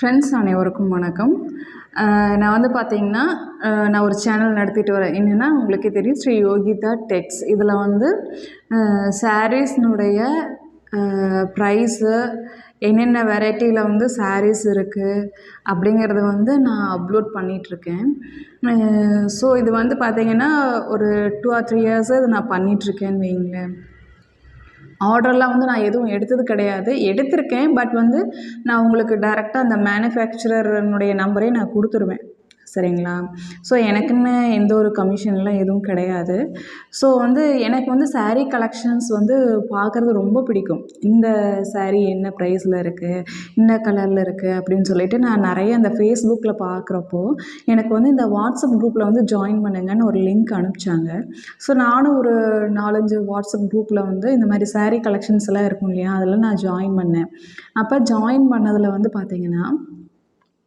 Friends அனைவருக்கும் வணக்கம். நான் வந்து பார்த்தீங்கன்னா நான் ஒரு சேனல் நடத்திட்டு வரேன். என்னென்னா உங்களுக்கே தெரியும் ஸ்ரீ யோகிதா டெக்ஸ் இதில் வந்து சாரீஸ்னுடைய ப்ரைஸு என்னென்ன வெரைட்டியில் வந்து சாரீஸ் இருக்குது அப்படிங்கிறத வந்து நான் அப்லோட் பண்ணிகிட்ருக்கேன் ஸோ இது வந்து பார்த்திங்கன்னா ஒரு டூ ஆர் த்ரீ இயர்ஸாக இது நான் பண்ணிகிட்ருக்கேன்னு வைங்களேன். ஆர்டர்லாம் வந்து நான் எதுவும் எடுத்தது கிடையாது. எடுத்திருக்கேன் பட் வந்து நான் உங்களுக்கு டேரெக்டாக அந்த மேனுஃபேக்சரர்னுடைய நம்பரே நான் கொடுத்துருவேன். சரிங்களா? ஸோ எனக்குன்னு எந்த ஒரு கமிஷன்லாம் எதுவும் கிடையாது. ஸோ வந்து எனக்கு வந்து ஸாரீ கலெக்ஷன்ஸ் வந்து பார்க்குறது ரொம்ப பிடிக்கும். இந்த ஸாரீ என்ன ப்ரைஸில் இருக்குது இந்த கலரில் இருக்குது அப்படின்னு சொல்லிட்டு நான் நிறைய அந்த ஃபேஸ்புக்கில் பார்க்குறப்போ எனக்கு வந்து இந்த வாட்ஸ்அப் குரூப்பில் வந்து ஜாயின் பண்ணுங்கன்னு ஒரு லிங்க் அனுப்பிச்சாங்க. ஸோ நானும் ஒரு நாலஞ்சு வாட்ஸ்அப் குரூப்பில் வந்து இந்த மாதிரி ஸாரீ கலெக்ஷன்ஸ் எல்லாம் இருக்கும் இல்லையா? அதில் நான் ஜாயின் பண்ணேன். அப்போ ஜாயின் பண்ணதில் வந்து பார்த்திங்கன்னா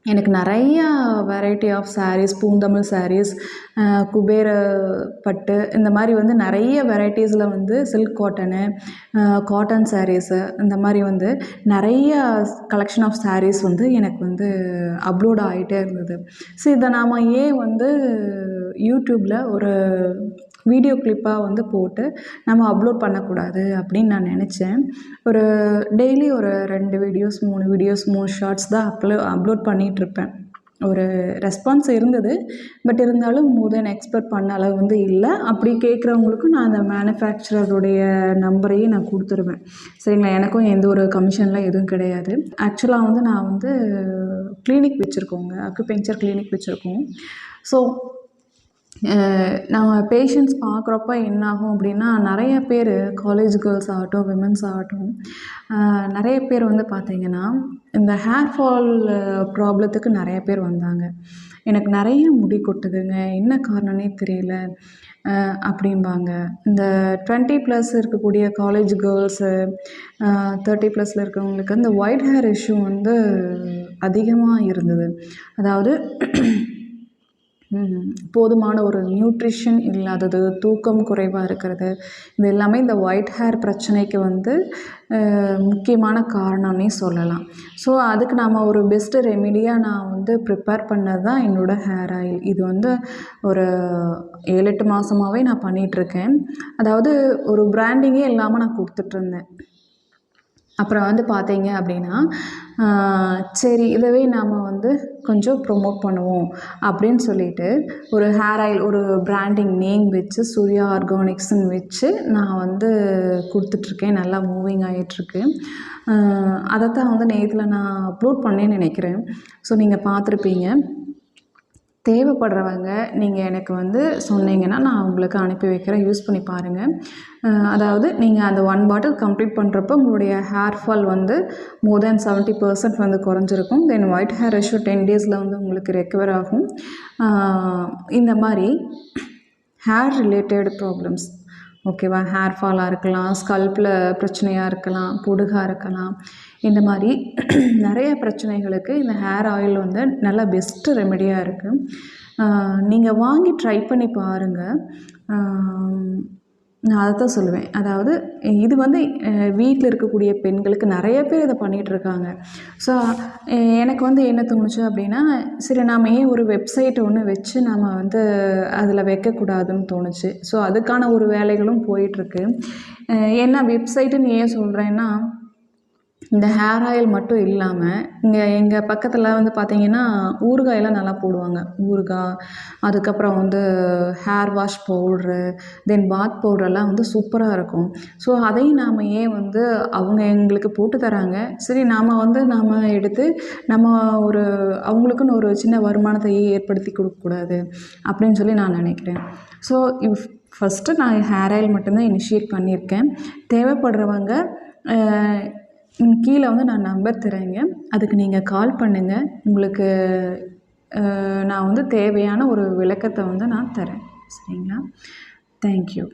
எனக்கு நிறையா வெரைட்டி ஆஃப் சாரீஸ் பூந்தமிழ் சாரீஸ் குபேர பட்டு இந்த மாதிரி வந்து நிறைய வெரைட்டிஸில் வந்து சில்க் காட்டனு காட்டன் சாரீஸு இந்த மாதிரி வந்து நிறைய கலெக்ஷன் ஆஃப் சாரீஸ் வந்து எனக்கு வந்து அப்லோட் ஆகிட்டே இருந்தது. ஸோ இதை நாம் ஏன் வந்து யூடியூப்பில் ஒரு வீடியோ கிளிப்பாக வந்து போட்டு நம்ம அப்லோட் பண்ணக்கூடாது அப்படின்னு நான் நினச்சேன். ஒரு டெய்லி ஒரு ரெண்டு வீடியோஸ் மூணு வீடியோஸ் மூணு ஷார்ட்ஸ் தான் அப்லோ அப்லோட் பண்ணிகிட்ருப்பேன் ஒரு ரெஸ்பான்ஸ் இருந்தது பட் இருந்தாலும் மோர் தென் எக்ஸ்பெக்ட் பண்ண அளவு வந்து இல்லை. அப்படி கேட்குறவங்களுக்கும் நான் அந்த மேனுஃபேக்சரருடைய நம்பரையும் நான் கொடுத்துருவேன். சரிங்களா? எனக்கும் எந்த ஒரு கமிஷன்லாம் எதுவும் கிடையாது. ஆக்சுவலாக வந்து நான் வந்து கிளினிக் வச்சுருக்கோங்க. அக்குபெஞ்சர் கிளினிக் வச்சுருக்கோம். ஸோ நம்ம பேஷண்ட்ஸ் பார்க்குறப்ப என்னாகும் அப்படின்னா நிறைய பேர் காலேஜ் கேர்ள்ஸ் ஆகட்டும் விமன்ஸ் ஆகட்டும் நிறைய பேர் வந்து பார்த்திங்கன்னா இந்த ஹேர் ஃபால் ப்ராப்ளத்துக்கு நிறைய பேர் வந்தாங்க. எனக்கு நிறைய முடி கொட்டுதுங்க என்ன காரணம்னே தெரியல அப்படிம்பாங்க. இந்த டுவெண்ட்டி ப்ளஸ் இருக்கக்கூடிய காலேஜ் கேர்ள்ஸு தேர்ட்டி ப்ளஸில் இருக்கிறவங்களுக்கு இந்த ஒயிட் ஹேர் இஷ்யூ வந்து அதிகமாக இருந்தது. அதாவது போதுமான ஒரு நியூட்ரிஷன் இல்லாதது தூக்கம் குறைவாக இருக்கிறது இது எல்லாமே இந்த ஒயிட் ஹேர் பிரச்சனைக்கு வந்து முக்கியமான காரணம்னே சொல்லலாம். ஸோ அதுக்கு நாம் ஒரு பெஸ்ட்டு ரெமிடியாக நான் வந்து ப்ரிப்பேர் பண்ணது தான் என்னோடய ஹேர் ஆயில் இது வந்து ஒரு ஏழு எட்டு மாதமாகவே நான் பண்ணிகிட்ருக்கேன் அதாவது ஒரு பிராண்டிங்கே இல்லாமல் நான் கொடுத்துட்ருந்தேன் அப்புறம் வந்து பார்த்தீங்க அப்படின்னா சரி இதவே நாம் வந்து கொஞ்சம் ப்ரொமோட் பண்ணுவோம் அப்படின்னு சொல்லிட்டு ஒரு ஹேர் ஆயில் ஒரு பிராண்டிங் நேம் வச்சு சூர்யா ஆர்கானிக்ஸ்ன்னு வச்சு நான் வந்து கொடுத்துட்ருக்கேன். நல்லா மூவிங் ஆகிட்டுருக்கு அதைத்தான் வந்து நேற்றில் நான் அப்லோட் பண்ணேன்னு நினைக்கிறேன். ஸோ நீங்கள் பார்த்துருப்பீங்க. தேவைப்படுறவங்க நீங்கள் எனக்கு வந்து சொன்னீங்கன்னா நான் உங்களுக்கு அனுப்பி வைக்கிறேன். யூஸ் பண்ணி பாருங்கள் அதாவது நீங்கள் அந்த ஒன் பாட்டில் கம்ப்ளீட் பண்ணுறப்போ உங்களுடைய ஹேர் ஃபால் வந்து மோர் தேன் செவன்ட்டி பர்சன்ட் வந்து குறைஞ்சிருக்கும். Then white hair ratio ten டேஸில் வந்து உங்களுக்கு ரெக்கவர் ஆகும். இந்த மாதிரி ஹேர் ரிலேட்டட் ப்ராப்ளம்ஸ் ஓகேவா? ஹேர் ஃபாலாக இருக்கலாம் ஸ்கல்ப்பில் பிரச்சனையாக இருக்கலாம் பொடுகாக இருக்கலாம். இந்த மாதிரி நிறைய பிரச்சனைகளுக்கு இந்த ஹேர் ஆயில் வந்து நல்ல பெஸ்ட்டு ரெமெடியாக இருக்குது நீங்கள் வாங்கி ட்ரை பண்ணி பாருங்கள் நான் அதை தான் சொல்லுவேன். அதாவது இது வந்து வீட்டில் இருக்கக்கூடிய பெண்களுக்கு நிறைய பேர் இதை பண்ணிகிட்ருக்காங்க ஸோ எனக்கு வந்து என்ன தோணுச்சு அப்படின்னா சரி நாம் ஏன் ஒரு வெப்சைட் ஒன்று வச்சு நாம் வந்து அதில் வைக்கக்கூடாதுன்னு தோணுச்சு. ஸோ அதுக்கான ஒரு வேலைகளும் போயிட்டுருக்கு என்ன வெப்சைட்டுன்னு ஏன் சொல்கிறேன்னா இந்த ஹேர் ஆயில் மட்டும் இல்லாமல் இங்கே எங்கள் பக்கத்தில் வந்து பார்த்திங்கன்னா ஊறுகாயெல்லாம் நல்லா போடுவாங்க. ஊறுகாய் அதுக்கப்புறம் வந்து hair wash powder then bath பவுடரெல்லாம் வந்து சூப்பராக இருக்கும். ஸோ அதையும் நாம் ஏன் வந்து அவங்க எங்களுக்கு போட்டு தராங்க? சரி நாம் வந்து நாம் எடுத்து நம்ம ஒரு அவங்களுக்குன்னு ஒரு சின்ன வருமானத்தையே ஏற்படுத்தி கொடுக்கக்கூடாது அப்படின்னு சொல்லி நான் நினைக்கிறேன். ஸோ ஃபஸ்ட்டு நான் ஹேர் ஆயில் மட்டும்தான் இனிஷியேட் பண்ணியிருக்கேன். தேவைப்படுறவங்க கீழே வந்து நான் நம்பர் தரேங்க. அதுக்கு நீங்கள் கால் பண்ணுங்கள் உங்களுக்கு நான் வந்து தேவையான ஒரு விளக்கத்தை வந்து நான் தரேன். சரிங்களா? தேங்க்யூ